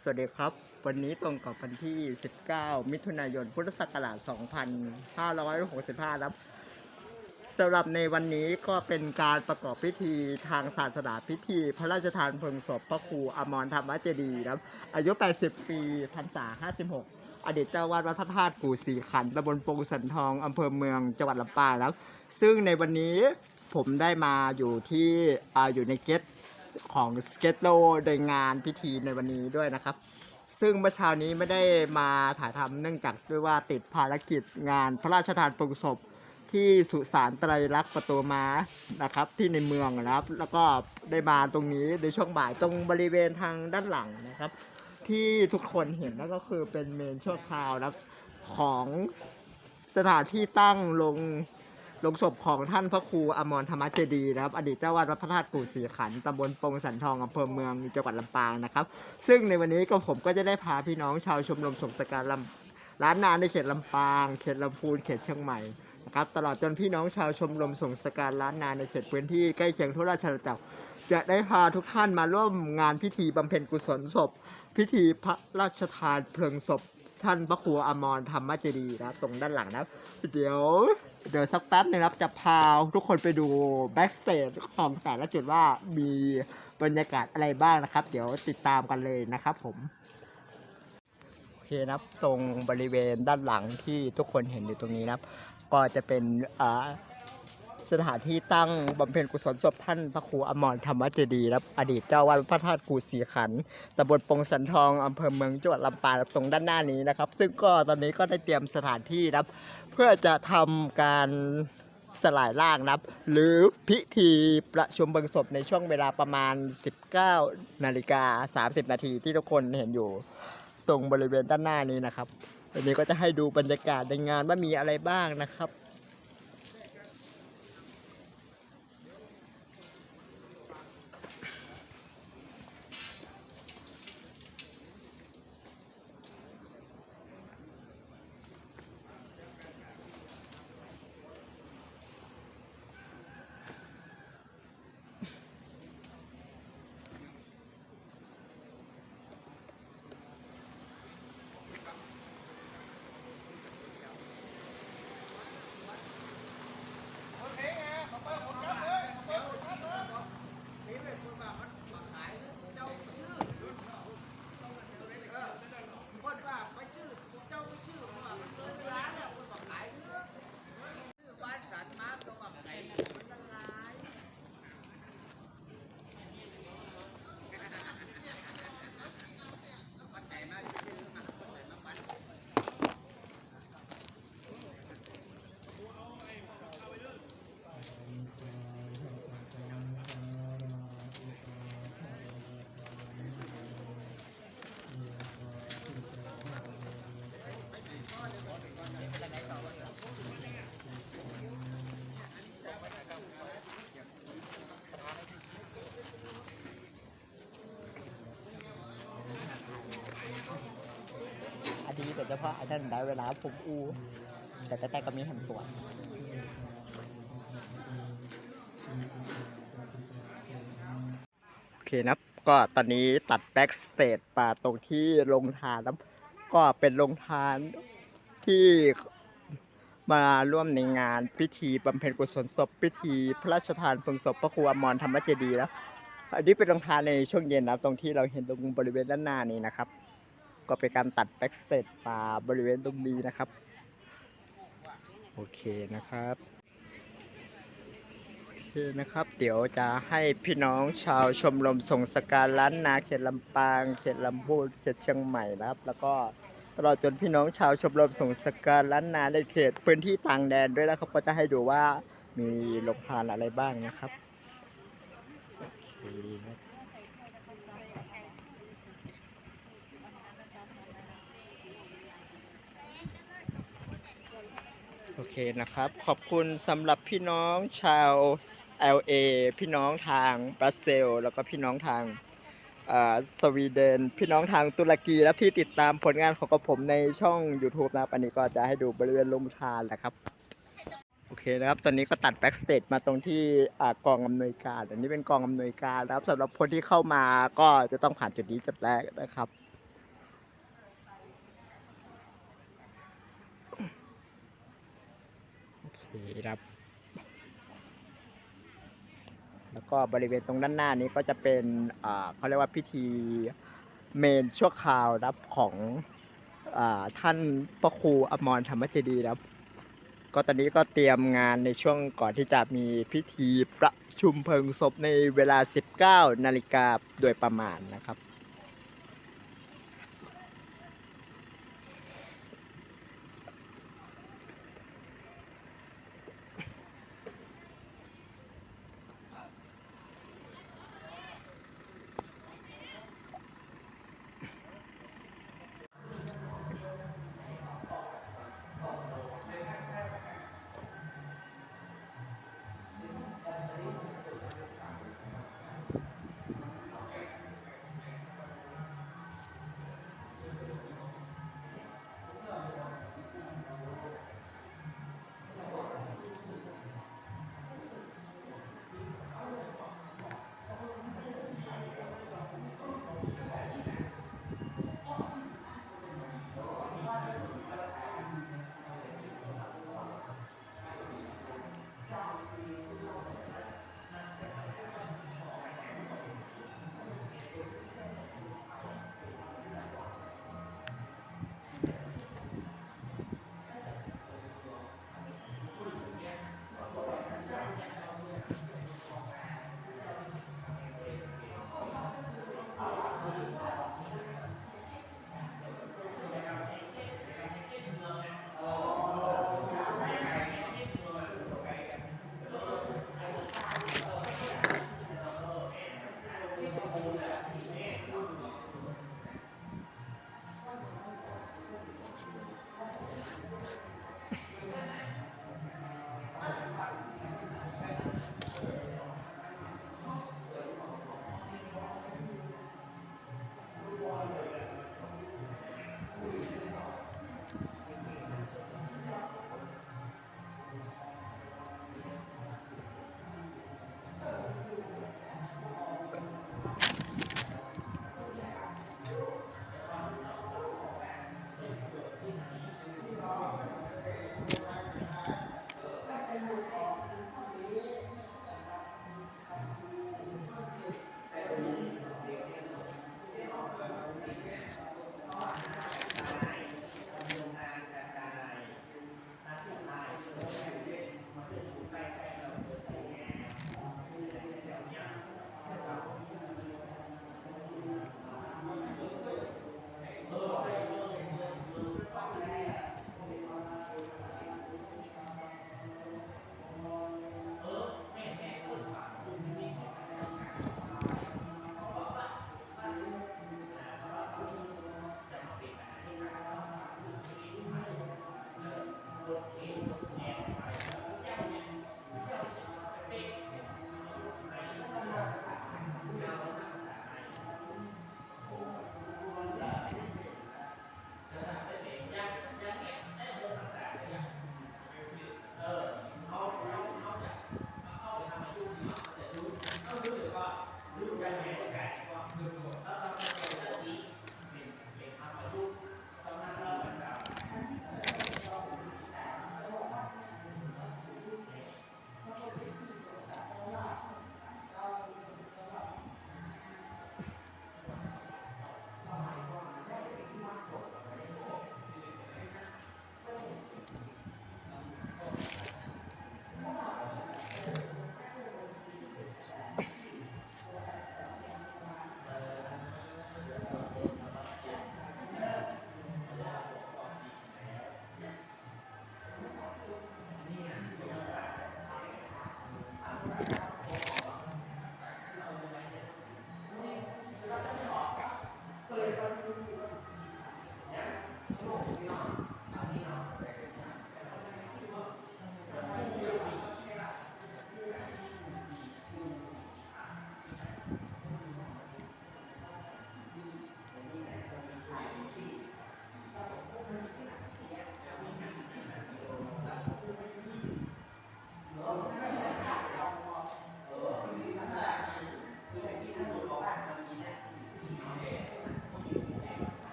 สวัสดีครับ วันนี้ตรงกับวันที่ 19 มิถุนายน พุทธศักราช 2565 ครับสำหรับในวันนี้ก็เป็นการประกอบพิธีทางศาสนาพิธี พระราชทานเพลิงศพพระครูอมรธรรมเจดีครับ อายุ 80 ปีพรรษา 56 อดีตเจ้าวาดวัดพระธาตุกู่สีขันตำบลปงสันทองอำเภอเมืองจังหวัดลำปางครับซึ่งในวันนี้ผมได้มาอยู่ที่ออยู่ในเกต ของสเก็ตโลในงานพิธีในวันนี้ด้วยนะครับ ซึ่งเมื่อเช้านี้ไม่ได้มาถ่ายทำเนื่องจากด้วยว่าติดภารกิจงานพระราชทานเพงศพที่สุสานไตรลักษณ์ประตูม้านะครับที่ในเมืองนะครับ แล้วก็ได้มาตรงนี้ในช่วงบ่ายตรงบริเวณทางด้านหลังนะครับ ที่ทุกคนเห็นนั่นก็คือเป็นเมนชั่วคราวนะครับของสถานที่ตั้งลง ลงศพของท่านพระครูอมรธรรมเจดีนะครับ อดีตเจ้าวาดวัดพระธาตุปู่ศรีขันธ์ตำบลปงสันทองอำเภอเมืองจังหวัดลำปางนะครับ ซึ่งในวันนี้ก็ผมก็จะได้พาพี่น้องชาวชมรมสงสการลำร้านนาในเขตลำปาง เขตลำพูนเขตเชียงใหม่นะครับตลอดจนพี่น้องชาวชมรมสงสการร้านนาในเขตพื้นที่ใกล้เคียงทั่วราชอาณาจักรจะได้พาทุกท่านมาร่วมงานพิธีบำเพ็ญกุศลศพ พิธีพระราชทานเพลิงศพ ท่านพระครูอมรธรรมเจดีนะตรงด้านหลังนะเดี๋ยวเดี๋ยวสักแป๊บหนึงนะครับจะพาทุกคนไปดูแบ็กสเตจของแต่ละจุดว่ามีบรรยากาศอะไรบ้างนะครับ เดี๋ยวติดตามกันเลยนะครับผมโอเคนะครับตรงบริเวณด้านหลังที่ทุกคนเห็นอยู่ตรงนี้นะครับ ก็จะเป็นอ่า สถานที่ตั้งบำเพ็ญกุศลศพท่านพระครูอมรธรรมเจดีย์นะครับอดีตเจ้าวาดวัดพระธาตุกูศีขันธ์ตำบลปงสันทองอำเภอเมืองจังหวัดลำปางตรงด้านหน้านี้นะครับ ซึ่งก็ตอนนี้ก็ได้เตรียมสถานที่นะครับ เพื่อจะทำการสลายร่างนะครับ หรือพิธีประชุมเบิงศพในช่วงเวลาประมาณ 19นาฬิกา30 นาทีที่ทุกคนเห็นอยู่ตรงบริเวณด้านหน้านี้นะครับวันนี้ก็จะให้ดูบรรยากาศในงานว่ามีอะไรบ้างนะครับ โดยเฉพาะไอ้นั่นได้เวลาผมอู แต่แต่แต่ก็มีแหมตัวโอเคนะครับก็ตอนนี้ตัดแบ็กสเตจมาตรงที่ลงทานแล้วก็เป็นลงทานที่มาร่วมในงานพิธีบำเพ็ญกุศลศพพิธีพระราชทานเพลิงศพพระครูอมรธรรมเจดีแล้วอันนี้เป็นลงทานในช่วงเย็นนะตรงที่เราเห็นตรงบริเวณด้านหน้านี้นะครับ ก็เป็นการตัดแบ็กสเตจมาบริเวณตรงนี้นะครับ โอเคนะครับโอเคนะครับ เดี๋ยวจะให้พี่น้องชาวชมรมส่งสการล้านนาเขตลำปาง เขตลำพูนเขตเชียงใหม่นะครับ แล้วก็ตลอดจนพี่น้องชาวชมรมส่งสการล้านนาในเขตพื้นที่ต่างแดนด้วยนะครับก็จะให้ดูว่ามีโรงทานอะไรบ้างนะครับโอเคนะโอ เคนะครับ ขอบคุณสำหรับพี่น้องชาว LA พี่น้องทางบรัสเซลแล้วก็พี่น้องทางสวีเดน พี่น้องทางตุรกีและที่ติดตามผลงานของกระผมในช่อง YouTube นะครับ อันนี้ก็จะให้ดูบริเวณลงทานแหละครับ โอเคนะครับ ตอนนี้ก็ตัดแบ็กสเตจมาตรงที่กองอำนวยการ อันนี้เป็นกองอำนวยการนะครับสำหรับคนที่เข้ามาก็จะต้องผ่านจุดนี้จุดแรกนะครับ โอ เคครับ แล้วก็บริเวณตรงด้านหน้านี้ก็จะเป็นเขาเรียกว่าพิธีเมนชั่วคราวครับของอท่านพระครูอมรธรรมเจดีครับ ก็ตอนนี้ก็เตรียมงานในช่วงก่อนที่จะมีพิธีประชุมเพลิงศพในเวลา 19 นาฬิกาโดยประมาณนะครับ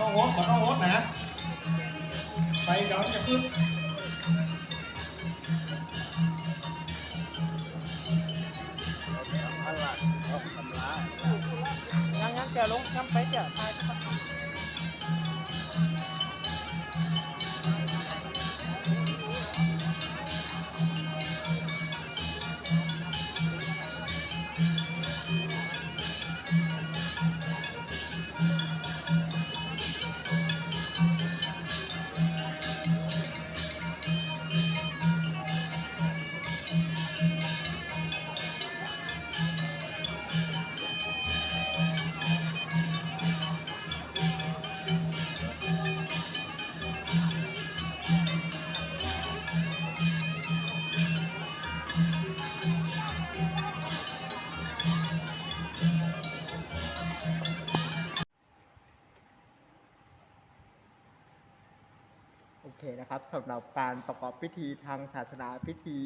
ต้องโหดก่อนต้องโหดนะไปกำลังจะขึ้นงั้นงั้นเดี๋ยวลงน้ำไปเดี๋ยวตาย หรับการประกอบพิธีทางศาสนาพิธี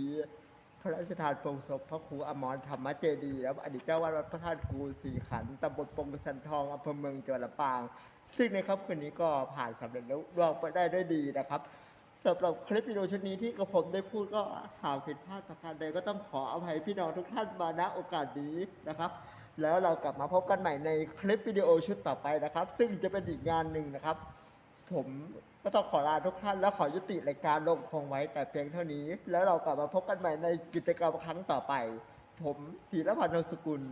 พระราชทานเพงศพพระครูอมรธรรมเจดีย์และอดีตเจ้าวาดวัดพระธาตุกูสีขันตำบลปงสันทองอำเภอเมืองจังหวัดลำปาง ซึ่งในค่ำคืนนี้ก็ผ่านสำเร็จแล้วรองไปได้ด้วยดีนะครับสำหรับคลิปวิดีโอชุดนี้ที่กระผมได้พูดก็หากผิดพลาดประการใดก็ต้องขออภัยพี่น้องทุกท่านมาณโอกาสนี้นะครับ แล้วเรากลับมาพบกันใหม่ในคลิปวิดีโอชุดต่อไปนะครับ ซึ่งจะเป็นอีกงานหนึ่งนะครับ ผมก็ต้องขอลาทุกท่านและขอยุติรายการลงคงไว้แต่เพียงเท่านี้ แล้วเรากลับมาพบกันใหม่ในกิจกรรมครั้งต่อไป ผมธีรพันธ์นนสกุล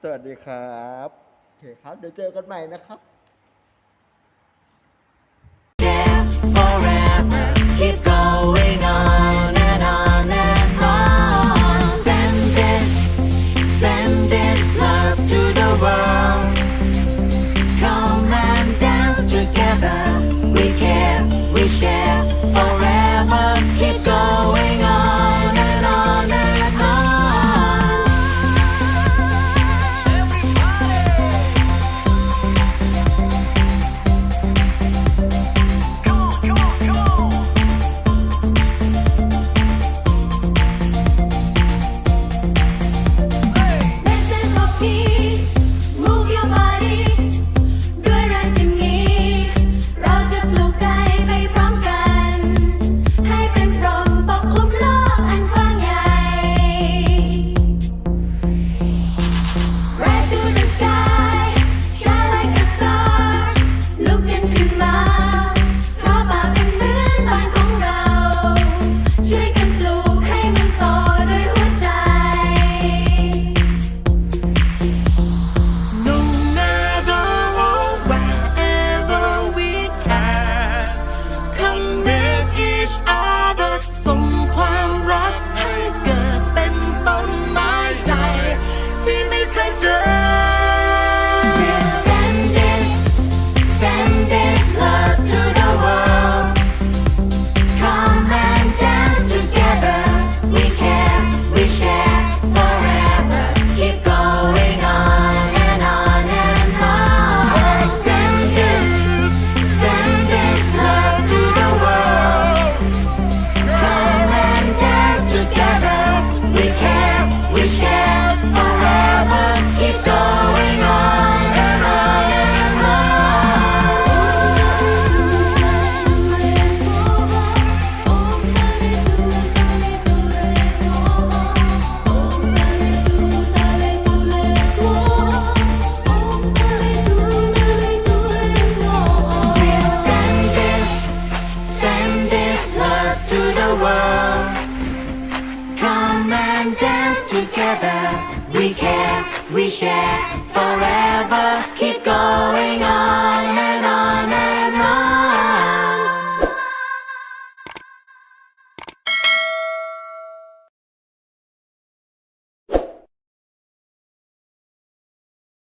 สวัสดีครับโอเคครับ เดี๋ยวเจอกันใหม่นะครับ